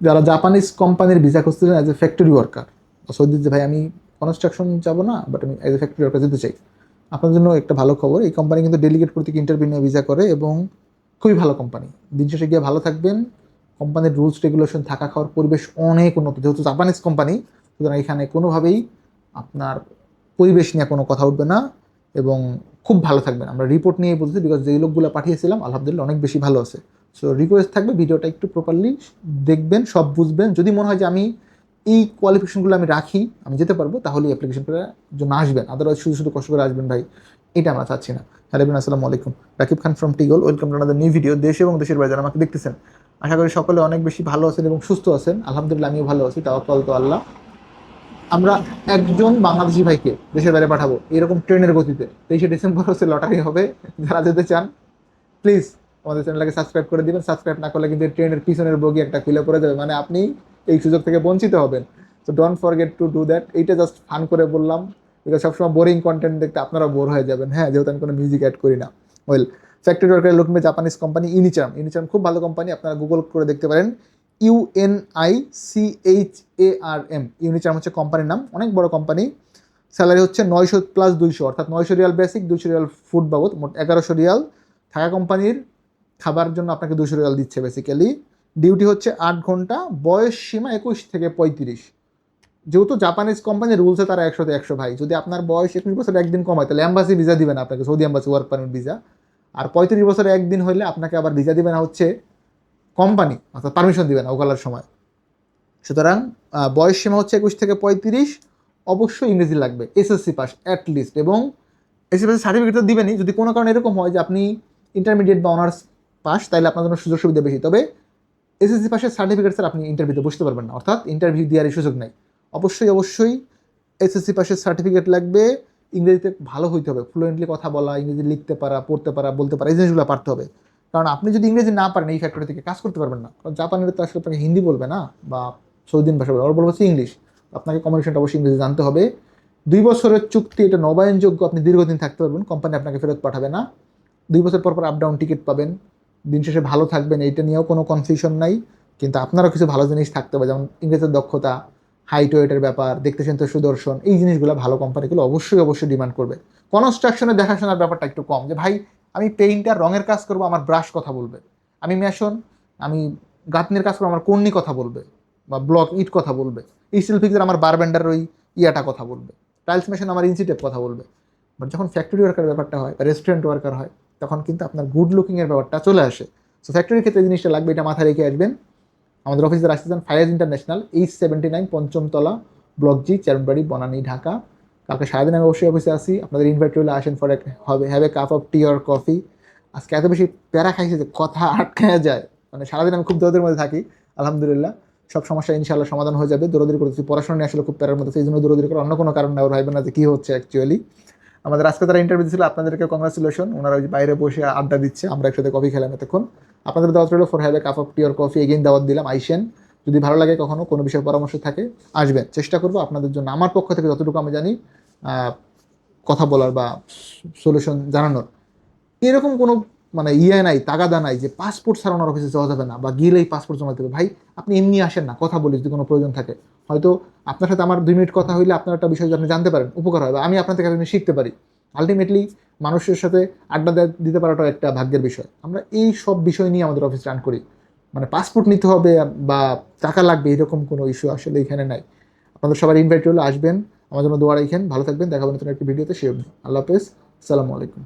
যারা জাপানিজ কোম্পানির ভিসা খুঁজতেছেন as a factory worker Saudi যে, ভাই, আমি কনস্ট্রাকশন যাব না বাট আমি অ্যাজ এ ফ্যাক্টরি ওয়ার্কার যেতে চাই। আপনার জন্য একটা ভালো খবর, এই কোম্পানি কিন্তু ডেলিগেট প্রতীক ইন্টারভিউ নিয়ে ভিসা করে এবং খুবই ভালো কোম্পানি দিন শেষে গিয়ে ভালো থাকবেন। কোম্পানির রুলস রেগুলেশন থাকা খাওয়ার পরিবেশ অনেক উন্নত। যেহেতু জাপানিজ কোম্পানি সুতরাং এখানে কোনোভাবেই আপনার পরিবেশ নিয়ে কোনো কথা উঠবে না এবং খুব ভালো থাকবেন। আমরা রিপোর্ট নিয়ে বলছি বিকজ যেই লোকগুলো পাঠিয়েছিলাম, আলহামদুলিল্লাহ অনেক বেশি ভালো আছে। সো রিকোয়েস্ট থাকবে ভিডিওটা একটু প্রপারলি দেখবেন, সব বুঝবেন। যদি মনে হয় যে আমি এই কোয়ালিফিকেশনগুলো আমি রাখি, আমি যেতে পারব তাহলে অ্যাপ্লিকেশন করে জন্য আসবেন। আদারওয়াইজ শুধু শুধু কষ্ট করে আসবেন ভাই, এটা আমরা চাচ্ছি না। হ্যালো বিন আসসালামু আলাইকুম। Rakib Khan from টিগল welcome to another new video দেশ এবং দেশের বাইরে যারা আমাকে দেখতেছেন, আশা করি সকলে অনেক বেশি ভালো আছেন এবং সুস্থ আছেন। আলহামদুলিল্লাহ, আমিও ভালো আছি তাও তাওয়াক্কাল তো আল্লাহ। আমরা একজন বাংলাদেশি ভাইকে দেশের বাইরে পাঠাবো, এরকম ট্রেনের গতিতে। তেইশে ডিসেম্বর হচ্ছে লটারি হবে, যারা যেতে চান প্লিজ আমাদের চ্যানেলটাকে সাবস্ক্রাইব করে দিবেন। সাবস্ক্রাইব না করলে কিন্তু ট্রেনের পিছনের বগি একটা খুলে পড়ে যাবে। মানে আপনি এই সুযোগ থেকে বঞ্চিত হবেন। তো don't forget to do that এইটা জাস্ট ফান করে বললাম। বিকজ সবসময় বোরিং কন্টেন্ট দেখতে আপনারা বোর হয়ে যাবেন। হ্যাঁ যেহেতু আমি কোনো মিউজিক অ্যাড করি না। ওয়েল ফ্যাক্টরি ওয়ার্কার লুকমে জাপানিজ কোম্পানি ইউনিচার্ম ইউনিচার্ম খুব ভালো কোম্পানি আপনারা গুগল করে দেখতে পারেন। U N I C H A R M Unicharm হচ্ছে কোম্পানির নাম। অনেক বড় কোম্পানি স্যালারি হচ্ছে নয়শো প্লাস দুইশো। অর্থাৎ নয়শো রিয়াল বেসিক দুইশো রিয়াল ফুড বাবদ। মোট এগারোশো রিয়াল থাকা কোম্পানির খাবার জন্য আপনাকে দুশো রিয়াল দিচ্ছে বেসিক্যালি ডিউটি হচ্ছে আট ঘণ্টা, বয়স সীমা একুশ থেকে পঁয়ত্রিশ। যেহেতু জাপানিজ কোম্পানির রুলসে তারা একশোতে একশো ভাই। যদি আপনার বয়স একুশ বছর একদিন কম হয় তাহলে অ্যাম্বাসি ভিসা দিবে না আপনাকে Saudi embassy work permit visa আর পঁয়ত্রিশ বছরে একদিন হলে আপনাকে আবার ভিসা দিবে না হচ্ছে কোম্পানি অর্থাৎ পারমিশন দিবে না ওকালার সময়। সুতরাং বয়স সীমা হচ্ছে একুশ থেকে পঁয়ত্রিশ, অবশ্যই ইংরেজি লাগবে এসএসসি পাস অ্যাট লিস্ট এবং এসএসসি সার্টিফিকেট তো দিবেনই। যদি কোনো কারণে এরকম হয় যে আপনি ইন্টারমিডিয়েট বা অনার্স পাস, তাহলে আপনার জন্য সুযোগ সুবিধা বেশি। তবে এসএসসি পাসের সার্টিফিকেট স্যার আপনি ইন্টারভিউতে বসতে পারবেন না। অর্থাৎ ইন্টারভিউ দেওয়ারই সুযোগ নাই। অবশ্যই অবশ্যই এসএসসি পাসের সার্টিফিকেট লাগবে। ইংরেজিতে ভালো হইতে হবে। ফ্লুয়েন্টলি কথা বলা, ইংরেজি লিখতে পারা, পড়তে পারা, বলতে পারা, এই জিনিসগুলো পারতে হবে। কারণ আপনি যদি ইংরেজি না পারেন, এই ফ্যাক্টরি থেকে কাজ করতে পারবেন না। কারণ জাপানের তো আসলে আপনাকে হিন্দি বলবে না, বা সৌদিন ভাষা বলবে ওরা বলবে ইংলিশ। আপনাকে কমিউনিকেশনটা অবশ্যই ইংরেজি জানতে হবে। দুই বছরের চুক্তি, এটা নবায়নযোগ্য, আপনি দীর্ঘদিন থাকতে পারবেন। কোম্পানি আপনাকে ফেরত পাঠাবে না। দুই বছর পর পর আপ ডাউন টিকিট পাবেন। দিন শেষে ভালো থাকবেন, এইটা নিয়েও কোনো কনফিউশন নাই। কিন্তু আপনারও কিছু ভালো জিনিস থাকতে হবে যেমন ইংরেজের দক্ষতা হাইট ওয়েটের ব্যাপার, দেখতেছেন তো সুদর্শন, এই জিনিসগুলো ভালো কোম্পানিগুলো অবশ্যই অবশ্যই ডিমান্ড করবে। কনস্ট্রাকশনের দেখাশোনার ব্যাপারটা একটু কম যে, ভাই, আমি পেইন্টার রঙের কাজ করব, আমার ব্রাশ কথা বলবে। আমি মেশন আমি গাঁথনির কাজ করব, আমার কর্নি কথা বলবে বা ব্লক ইট কথা বলবে। স্টিল ফিক্সের আমার বারবেন্ডার ওই ইয়াটা কথা বলবে। টাইলস মেশিন আমার ইনসিটেপ কথা বলবে। বাট যখন ফ্যাক্টরি ওয়ার্কার ব্যাপারটা হয় বা রেস্টুরেন্ট ওয়ার্কার হয় তখন কিন্তু আপনার গুড লুকিংয়ের ব্যাপারটা চলে আসে। সো ফ্যাক্টরির ক্ষেত্রে জিনিসটা লাগবে, এটা মাথায় রেখে আসবেন। আমাদের অফিসে আসতেছেন Fayaz international H seventy nine পঞ্চমতলা block G Chairmanbari Banani Dhaka কালকে সারাদিন আমি অবশ্যই অফিসে আসি আপনাদের ইনভাইট করলে আসেন ফর হবে have a cup of tea or coffee আজকে এত বেশি প্যারা খাইছে যে কথা আটকায়া যায়। মানে সারাদিন আমি খুব দৌড়ের মধ্যে থাকি, আলহামদুলিল্লাহ। সব সমস্যা ইনশাল্লাহ সমাধান হয়ে যাবে। দৌড়াদৌড়ি করতেছি, পড়াশোনা নিয়ে আসলে খুব প্যারার মধ্যে সেই জন্য দৌড়াদৌড়ি করে অন্য কোনো কারণ না ওর না যে কী হচ্ছে অ্যাকচুয়ালি আমাদের আজকে তারা ইন্টারভিউ ছিল আপনাদেরকে কংগ্রাচুলেশন ওনারা ওই বাইরে বসে আড্ডা দিচ্ছে, আমরা একসাথে কফি খেলাম এতক্ষণ। আপনাদের দাওয়াত রইল for have a cup of or coffee again দাওয়াত দিলাম, আইসেন। যদি ভালো লাগে কখনো, কোনো বিষয়ে পরামর্শ থাকে, আসবেন। চেষ্টা করব আপনাদের জন্য, আমার পক্ষ থেকে যতটুকু আমি জানি কথা বলার বা সলিউশন জানানোর। এরকম কোনো মানে ইয়ে নাই, তাগাদা নাই যে পাসপোর্ট সারানোর অফিসে যাওয়া যাবে না, বা গেলেই পাসপোর্ট জমা দেবে। ভাই, আপনি এমনি আসেন না, কথা বলি যদি কোনো প্রয়োজন থাকে। হয়তো আপনার সাথে আমার দুই মিনিট কথা হইলে আপনার একটা বিষয় আপনি জানতে পারেন, উপকার হয় বা আমি আপনার থেকে আপনি শিখতে পারি। আলটিমেটলি মানুষের সাথে আড্ডা দিতে পারাটাও একটা ভাগ্যের বিষয়। আমরা এই সব বিষয় নিয়ে আমাদের অফিস রান করি। মানে পাসপোর্ট নিতে হবে বা টাকা লাগবে, এরকম কোনো ইস্যু আসলে এখানে নাই। আপনাদের সবার ইনভাইট হলে, আসবেন। আমার জন্য দোয়া রাখেন। ভালো থাকবেন। দেখাবেন নতুন একটি ভিডিওতে সে আল্লাহ হাফেজ। আসসালামু আলাইকুম।